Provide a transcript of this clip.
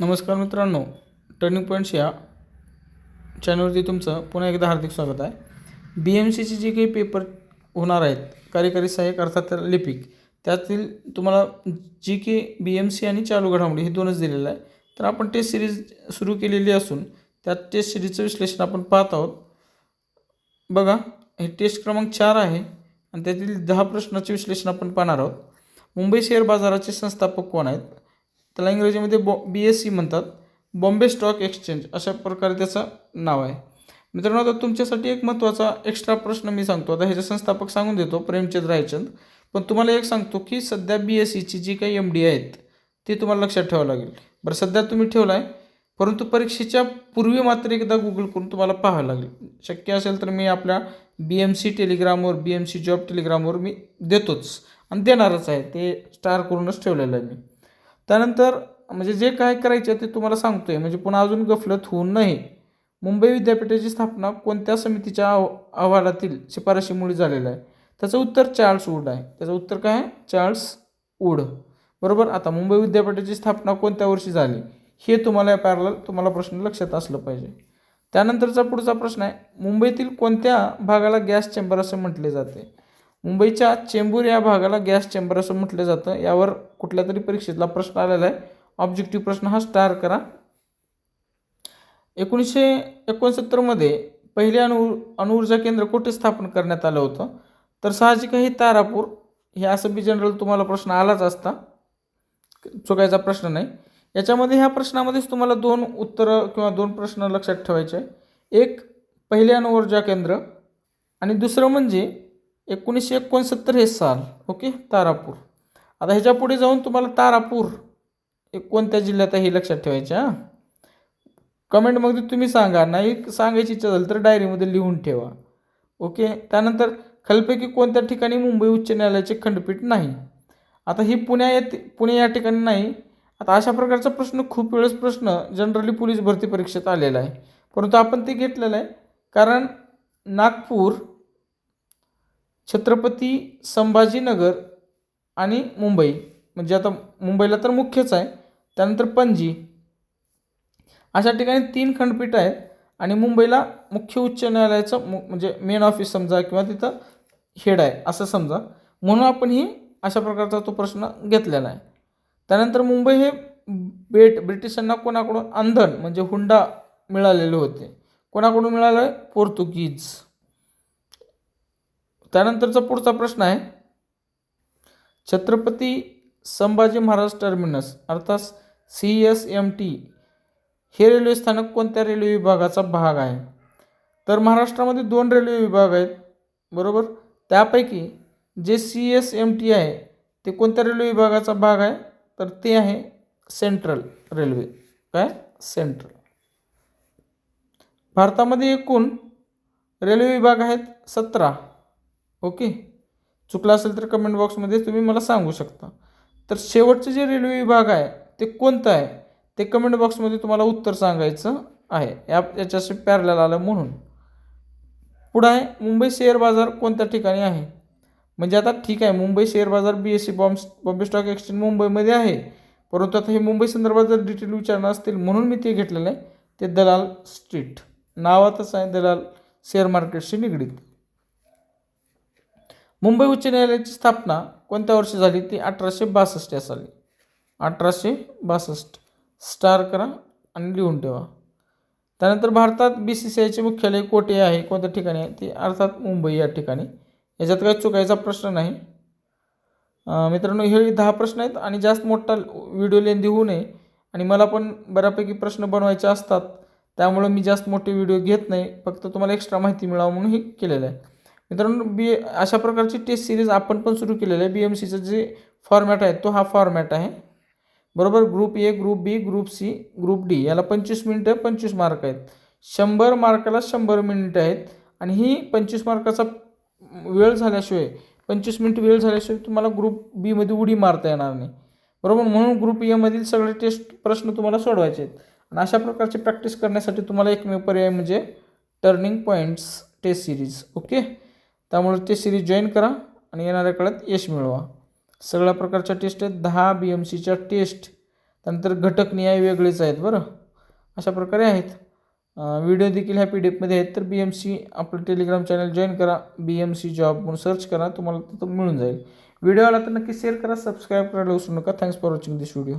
नमस्कार मित्रांनो turning points या चॅनलवरती तुमचं पुन्हा एकदा हार्दिक स्वागत आहे. बी एम सीचे जे काही पेपर होणार आहेत कार्यकारी सहाय्यक अर्थात लिपिक त्यातील तुम्हाला जी के बी एम सी आणि चालू घडामोडी हे दोनच दिलेलं आहे. तर आपण टेस्ट सिरीज सुरू केलेली असून त्यात टेस्ट सिरीजचं विश्लेषण आपण पाहत आहोत. बघा हे टेस्ट क्रमांक चार आहे आणि त्यातील दहा प्रश्नाचे विश्लेषण आपण पाहणार आहोत. मुंबई शेअर बाजाराचे संस्थापक कोण आहेत? त्याला इंग्रजीमध्ये बॉ बी एस सी म्हणतात. बॉम्बे स्टॉक एक्सचेंज अशा प्रकारे त्याचं नाव आहे. मित्रांनो आता तुमच्यासाठी एक महत्त्वाचा एक्स्ट्रा प्रश्न मी सांगतो. आता ह्याचे संस्थापक सांगून देतो प्रेमचंद रायचंद. पण तुम्हाला एक सांगतो की सध्या बी एस सीची जी काही एम डी आहेत ते तुम्हाला लक्षात ठेवावं लागेल. बरं सध्या तुम्ही ठेवला आहे परंतु परीक्षेच्या पूर्वी मात्र एकदा गुगल करून तुम्हाला पाहावं लागेल. शक्य असेल तर मी आपल्या बी एम सी टेलिग्रामवर बी एम सी जॉब टेलिग्रामवर मी देतोच. आणि देणारच आहे ते स्टार करूनच ठेवलेलं आहे मी. त्यानंतर म्हणजे जे काय करायचे ते तुम्हाला सांगतो आहे म्हणजे पुन्हा अजून गफलत होऊ नये. मुंबई विद्यापीठाची स्थापना कोणत्या समितीच्या अह अहवालातील शिफारशीमुळे झालेलं आहे? त्याचं उत्तर चार्ल्स वूड आहे. त्याचं उत्तर काय आहे? Charles Wood. बरोबर? आता मुंबई विद्यापीठाची स्थापना कोणत्या वर्षी झाली? हे तुम्हाला या पॅरल तुम्हाला प्रश्न लक्षात असलं पाहिजे. त्यानंतरचा पुढचा प्रश्न आहे मुंबईतील कोणत्या भागाला गॅस चेंबर असं म्हटले जाते? मुंबईच्या चेंबूर या भागाला गॅस चेंबर असं म्हटलं जातं. यावर कुठल्या तरी परीक्षेतला प्रश्न आलेला आहे. ऑब्जेक्टिव्ह प्रश्न हा स्टार करा. एकोणीसशे एकोणसत्तरमध्ये पहिले अणु अणुऊर्जा केंद्र कुठे स्थापन करण्यात आलं होतं? तर साहजिक आहे तारापूर. हे असं बी जनरल तुम्हाला प्रश्न आलाच असता. चुकायचा प्रश्न नाही. याच्यामध्ये ह्या प्रश्नामध्येच तुम्हाला दोन उत्तरं किंवा दोन प्रश्न लक्षात ठेवायचे आहे एक पहिले अणुऊर्जा केंद्र. आणि दुसरं म्हणजे एकोणीसशे एकोणसत्तर हे साल ओके? तारापूर. आता ह्याच्या पुढे जाऊन तुम्हाला तारापूर कोणत्या जिल्ह्यात आहे हे लक्षात ठेवायच्या हां? कमेंटमध्ये तुम्ही सांगा. नाही सांगायची इच्छा झाली तर डायरीमध्ये लिहून ठेवा ओके? त्यानंतर खालपैकी कोणत्या ठिकाणी मुंबई उच्च न्यायालयाचे खंडपीठ नाही? आता ही पुण्या येत पुणे या ठिकाणी नाही. आता अशा प्रकारचा प्रश्न खूप वेळेस प्रश्न जनरली पोलीस भरती परीक्षेत आलेला आहे. परंतु आपण ते घेतलेलं आहे. कारण नागपूर छत्रपती संभाजीनगर आणि मुंबई. म्हणजे आता मुंबईला तर मुख्यच आहे. त्यानंतर पणजी. अशा ठिकाणी तीन खंडपीठ आहेत आणि मुंबईला मुख्य उच्च न्यायालयाचं मु म्हणजे मेन ऑफिस समजा किंवा तिथं हेड आहे असं समजा. म्हणून आपण ही अशा प्रकारचा तो प्रश्न घेतलेला आहे. त्यानंतर मुंबई हे बेट ब्रिटिशांना कोणाकडून अंधन म्हणजे हुंडा मिळालेले होते. कोणाकडून मिळालं आहे? पोर्तुगीज. त्यानंतरचा पुढचा प्रश्न आहे. छत्रपती संभाजी महाराज टर्मिनस अर्थात सी एस एम टी हे रेल्वे स्थानक कोणत्या रेल्वे विभागाचा भाग आहे? तर महाराष्ट्रामध्ये दोन रेल्वे विभाग आहेत बरोबर? त्यापैकी जे सी एस एम टी आहे ते कोणत्या रेल्वे विभागाचा भाग आहे? तर ते आहे सेंट्रल रेल्वे. काय? सेंट्रल. भारतामध्ये एकूण रेल्वे विभाग आहेत सतरा. ओके? चुकलं असेल तर कमेंट बॉक्समध्ये तुम्ही मला सांगू शकता. तर शेवटचं जे रेल्वे विभाग आहे ते कोणतं आहे? ते कमेंट बॉक्समध्ये तुम्हाला उत्तर सांगायचं आहे. या याच्याशी पॅरलेल आलं म्हणून. पुढं आहे मुंबई शेअर बाजार कोणत्या ठिकाणी आहे? म्हणजे आता ठीक आहे मुंबई शेअर बाजार B S C Bomb Bombay stock exchange मुंबईमध्ये आहे. परंतु आता हे मुंबई संदर्भात जर डिटेल विचारणार असतील म्हणून मी ते घेतलेलं आहे ते दलाल स्ट्रीट नावातच आहे दलाल शेअर मार्केटशी निगडीत. मुंबई उच्च न्यायालयाची स्थापना कोणत्या वर्षी झाली? ती अठराशे बासष्ट या साली. अठराशे बासष्ट. स्टार करा आणि लिहून ठेवा. त्यानंतर भारतात बी सी सी आयचे मुख्यालय कोठे आहे? कोणत्या ठिकाणी आहे? ते अर्थात मुंबई या ठिकाणी. याच्यात काही चुकायचा प्रश्न नाही. मित्रांनो हे दहा प्रश्न आहेत आणि जास्त मोठा व्हिडिओ लेंदी होऊ नये आणि मला पण बऱ्यापैकी प्रश्न बनवायचे असतात. त्यामुळं मी जास्त मोठे व्हिडिओ घेत नाही. फक्त तुम्हाला एक्स्ट्रा माहिती मिळावं म्हणून हे केलेलं आहे. मित्रांनो बी अशा प्रकारची टेस्ट सिरीज आपण पण सुरू केलेलं आहे. बी एम सीचं जे फॉर्मॅट आहे तो हा फॉर्मॅट आहे. बरोबर? Group A group B group C group D याला पंचवीस मिनिटं पंचवीस मार्क आहेत. शंभर मार्काला शंभर मिनिटं आहेत. आणि ही पंचवीस मार्काचा वेळ झाल्याशिवाय पंचवीस मिनिट वेळ झाल्याशिवाय तुम्हाला ग्रुप बीमध्ये उडी मारता येणार नाही. बरोबर? म्हणून ग्रुप एमधील सगळे टेस्ट प्रश्न तुम्हाला सोडवायचे आहेत. आणि अशा प्रकारची प्रॅक्टिस करण्यासाठी तुम्हाला एकमेव पर्याय म्हणजे turning points test series okay त्यामुळे ते सिरीज जॉईन करा आणि येणाऱ्या काळात यश मिळवा. सगळ्या प्रकारच्या टेस्ट आहेत. दहा बी एम सीच्या टेस्ट त्यानंतर घटक न्याय वेगळेच आहेत बरं. अशा प्रकारे आहेत. व्हिडिओ देखील ह्या पी डी एफमध्ये आहेत. तर बी एम सी आपलं टेलिग्राम चॅनल जॉईन करा. बी एम सी जॉब म्हणून सर्च करा. तुम्हाला तिथं मिळून जाईल. व्हिडिओ आला तर नक्की शेअर करा. सबस्क्राईब करायला विसरू नका. Thanks for watching this video